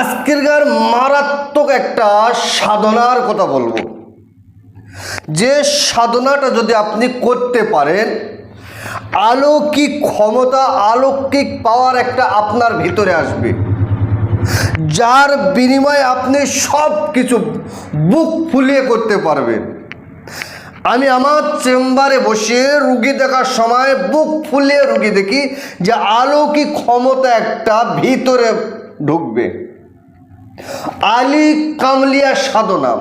আজকেরকার মারাত্মক একটা সাধনার কথা বলব। যে সাধনাটা যদি আপনি করতে পারেন অলৌকিক ক্ষমতা, আলৌকিক পাওয়ার একটা আপনার ভিতরে আসবে। যার বিনিময়ে আপনি সব কিছু বুক ফুলিয়ে করতে পারবেন। আমি আমার চেম্বারে বসে রুগী দেখার সময় বুক ফুলিয়ে রুগী দেখি যে অলৌকিক ক্ষমতা একটা ভিতরে ঢুকবে। আলী কামলিয়া সাধনা।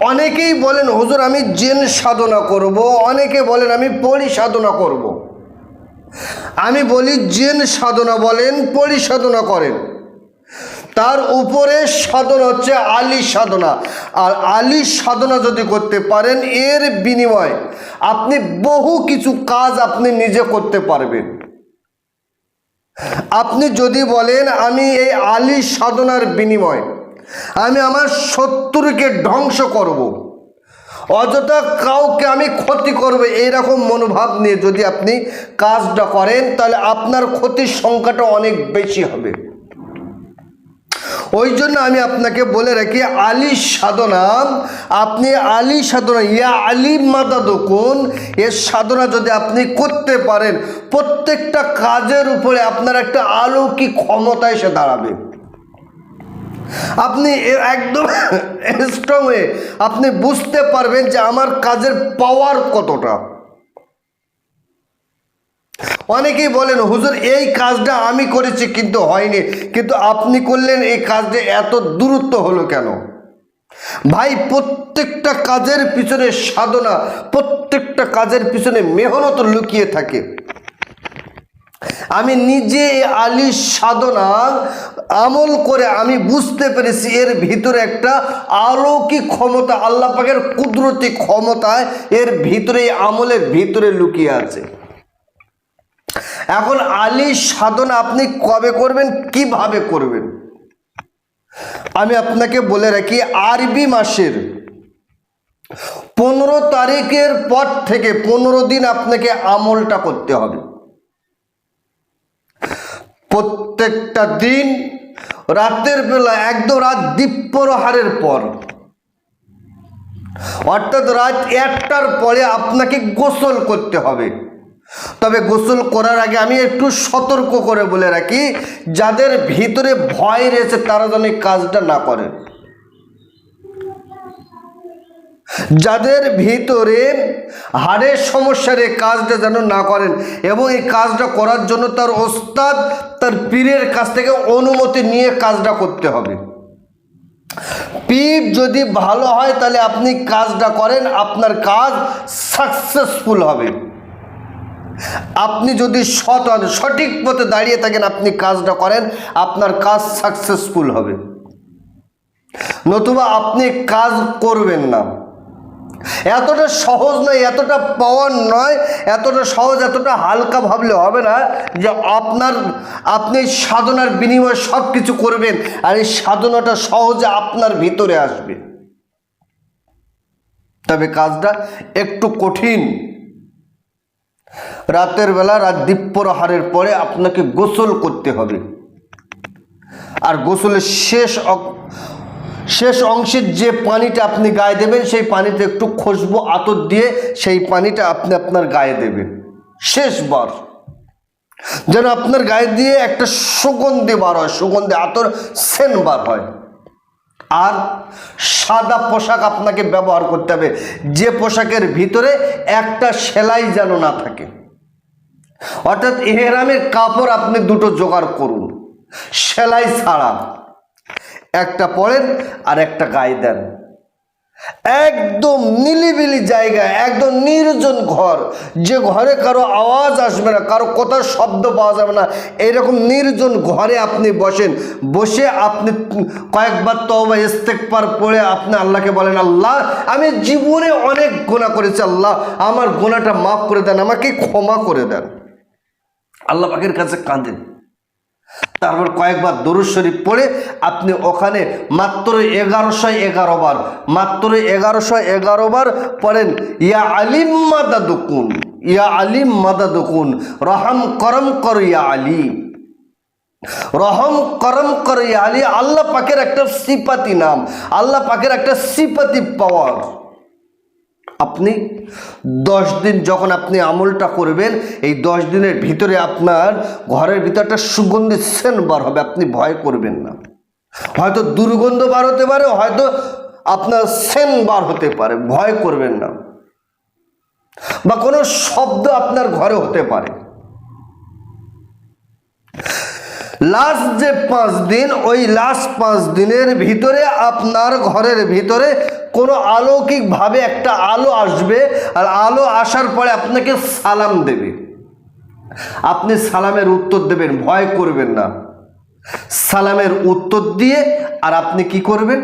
অনেকেই বলেন, হুজুর, আমি জেন সাধনা করব। অনেকে বলেন, আমি পরি সাধনা করব। আমি বলি, জেন সাধনা বলেন, পরি সাধনা করেন। তার উপরে সাধনা হচ্ছে আলী সাধনা। আর আলী সাধনা যদি করতে পারেন, এর বিনিময় আপনি বহু কিছু কাজ আপনি নিজে করতে পারবেন। আপনি যদি বলেন, আমি এই আলী সাধনার বিনিময়, আমি আমার শত্রুকে ধ্বংস করব। অযথা কাউকে আমি ক্ষতি করব, এইরকম মনোভাব নিয়ে যদি আপনি কাজটা করেন, তাহলে আপনার ক্ষতির সংখ্যাটা অনেক বেশি হবে ওই জন্য আমি আপনাকে বলে রাখি, আলী সাধনা, আপনি আলী সাধনা, ইয়া আলী মাদা দকুন এর সাধনা যদি আপনি করতে পারেন, প্রত্যেকটা কাজের উপরে আপনার একটা আলৌকিক ক্ষমতা এসে দাঁড়াবে। আপনি একদম স্ট্রং হয়ে আপনি বুঝতে পারবেন যে আমার কাজের পাওয়ার কতটা। অনেকেই বলেন, হুজুর, এই কাজটা আমি করেছি কিন্তু হয়নি। কিন্তু আপনি করলেন এই কাজটা এত দূরত্ব হলো কেন? ভাই, প্রত্যেকটা কাজের পিছনে সাধনা, প্রত্যেকটা কাজের পিছনে মেহনত লুকিয়ে থাকে। আমি নিজে আলী সাধনা আমল করে আমি বুঝতে পেরেছি এর ভিতরে একটা অলৌকিক ক্ষমতা, আল্লাহ পাকের কুদরতি ক্ষমতায় এর ভিতরে আমলের ভিতরে লুকিয়ে আছে। এখন আলী সাধনা আপনি কবে করবেন, কীভাবে করবেন? আমি আপনাকে বলে রাখি, আরবি মাসের পনেরো তারিখের পর থেকে পনেরো দিন আপনাকে আমলটা করতে হবে। প্রত্যেকটা দিন রাতের বেলা, একদম রাত দ্বীপ্রহারের পর। অর্থাৎ রাত একটার পরে আপনাকে গোসল করতে হবে। তবে গোসল করার আগে আমি একটু সতর্ক করে বলে রাখি, যাদের ভিতরে ভয় রয়েছে তারা যেন এই কাজটা না করে যাদের ভিতরে হাড়ের সমস্যার এই কাজটা যেন না করেন এবং এই কাজটা করার জন্য তার ওস্তাদ তার পীরের কাছ থেকে অনুমতি নিয়ে কাজটা করতে হবে। পীর যদি ভালো হয় তাহলে আপনি কাজটা করেন, আপনার কাজ সাকসেসফুল হবে। আপনি যদি সৎ সঠিক পথে দাঁড়িয়ে থাকেন, আপনি কাজটা করেন, আপনার কাজ সাকসেসফুল হবে। নতুবা আপনি কাজ করবেন না। এতটা সহজ নয়, এতটা পাওয়ার নয়, এতটা সহজ, এতটা হালকা ভাবলে হবে না যে আপনার, আপনি সাধনার বিনিময়ে সব কিছু করবেন আর এই সাধনাটা সহজে আপনার ভিতরে আসবে। তবে কাজটা একটু কঠিন। রাতের বেলা রাত দ্বীপ্রহারের পরে আপনাকে গোসল করতে হবে। আর গোসলের শেষ শেষ অংশের যে পানিটা আপনি গায়ে দেবেন, সেই পানিতে একটু খসবো আতর দিয়ে সেই পানিটা আপনি আপনার গায়ে দেবেন। শেষবার। যেন আপনার গায়ে দিয়ে একটা সুগন্ধি বার হয়, সুগন্ধি আতর সেন বার হয়। আর সাদা পোশাক আপনাকে ব্যবহার করতে হবে। যে পোশাকের ভিতরে একটা সেলাই যেন না থাকে। অর্থাৎ এহেরামের কাপড় আপনি দুটো জোগাড় করুন। সেলাই ছাড়া। একটা পরেন আর একটা গায়ে দেন। একদম নিলিবিলি জায়গা একদম নির্জন ঘর। যে ঘরে কারও আওয়াজ আসবে না, কারও কথার শব্দ পাওয়া যাবে না, এরকম নির্জন ঘরে আপনি বসেন। বসে আপনি কয়েকবার তবা ইস্তেকবার পড়ে আপনি আল্লাহকে বলেন, আল্লাহ, আমি জীবনে অনেক গোনা করেছি, আল্লাহ, আমার গোনাটা মাফ করে দেন, আমাকে ক্ষমা করে দেন। আল্লাহ পাখির কাছে কাঁদেন। তারপর কয়েকবার দরুদ শরীফ পড়ে আপনি ওখানে মাত্র এগারোশো এগারো বার, মাত্র এগারোশো এগারো বার পড়েন, ইয়া আলিম মাদা দুকুন ইয়া আলিম মাদা দুকুন রহম করম কর ইয়া আলিম রহম করম করে আলী, আল্লাহ পাকের একটা সিপাতি নাম, আল্লাহ পাকের একটা সিপাতি পাওয়ার। আপনি দশ দিন যখন আপনি আমলটা করবেন, এই দশ দিনের ভিতরে আপনার ঘরের ভিতরটা সুগন্ধি সেন বার হবে, আপনি ভয় করবেন না। হয়তো দুর্গন্ধ বার হতে পারে, হয়তো আপনার সেন বার হতে পারে, ভয় করবেন না। বা কোনো শব্দ আপনার ঘরে হতে পারে। লাস্ট যে পাঁচ দিন, ওই লাস্ট পাঁচ দিনের ভিতরে আপনার ঘরের ভিতরে কোনো অলৌকিকভাবে একটা আলো আসবে, আর আলো আসার পরে আপনাকে সালাম দেবে। আপনি সালামের উত্তর দেবেন, ভয় করবেন না। সালামের উত্তর দিয়ে, আর আপনি কি করবেন?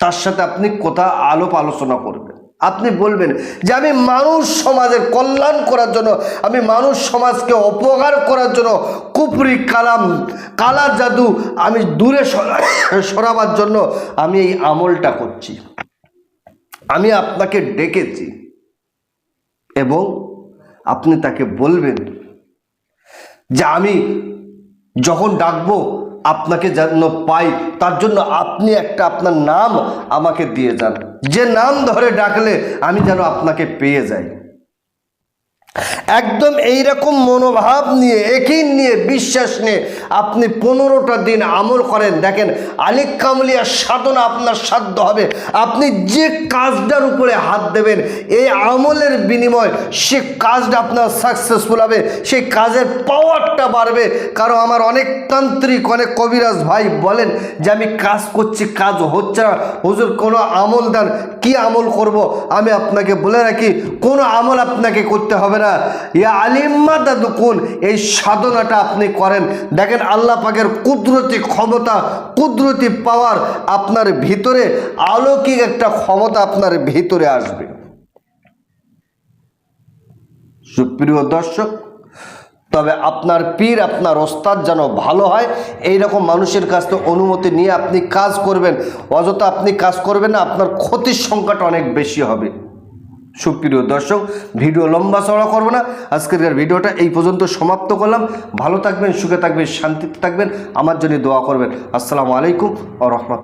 তার সাথে আপনি কথা আলোপ আলোচনা করবেন? আপনি বলবেন যে আমি মানুষ সমাজের কল্যাণ করার জন্য, আমি মানুষ সমাজকে অপকার করার জন্য কুপরি কালাম, কালা জাদু আমি দূরে সরা- সরাবার জন্য আমি এই আমলটা করছি। আমি আপনাকে ডেকেছি এবং আপনি তাকে বলবেন যে আমি যখন ডাকবো আপনাকে যেন পাই, তার জন্য আপনি একটা আপনার নাম আমাকে দিয়ে যান। যে নাম ধরে ডাকলে আমি যেন আপনাকে পেয়ে যাই। একদম এইরকম মনোভাব নিয়ে, একই নিয়ে, বিশ্বাস নিয়ে আপনি পনেরোটা দিন আমল করেন। দেখেন আলিক কামলিয়া সাধনা আপনার সাধ্য হবে। আপনি যে কাজটার উপরে হাত দেবেন, এই আমলের বিনিময় সে কাজটা আপনার সাকসেসফুল হবে, সেই কাজের পাওয়ারটা বাড়বে। কারণ আমার অনেক তান্ত্রিক, অনেক কবিরাজ ভাই বলেন যে, আমি কাজ করছি, কাজ হচ্ছে না। হুজুর, কোনো আমল দেন, কি আমল করব? আমি আপনাকে বলে রাখি, কোনো আমল আপনাকে করতে হবে না। ইয়া আলিম্মা দাদুকুন, এই সাধনাটা আপনি করেন। দেখেন আল্লাহ পাকের কুদরতি ক্ষমতা, কুদরতি পাওয়ার আপনার ভিতরে, আলৌকিক একটা ক্ষমতা আপনার ভিতরে আসবে। সুপ্রিয় দর্শক, তবে আপনার পীর, আপনার ওস্তাদ যেন ভালো হয় এই রকম মানুষের কাছ থেকে অনুমতি নিয়ে আপনি কাজ করবেন। অযথা আপনি কাজ করবেন না, আপনার ক্ষতির সংখ্যাটা অনেক বেশি হবে। সুপ্রিয় দর্শক, ভিডিও লম্বা চড়া করব না। আজকের ভিডিওটা এই পর্যন্ত সমাপ্ত করলাম। ভালো থাকবেন, সুখে থাকবেন, শান্তিতে থাকবেন। আমার জন্য দোয়া করবেন। আসসালামু আলাইকুম ও রহমত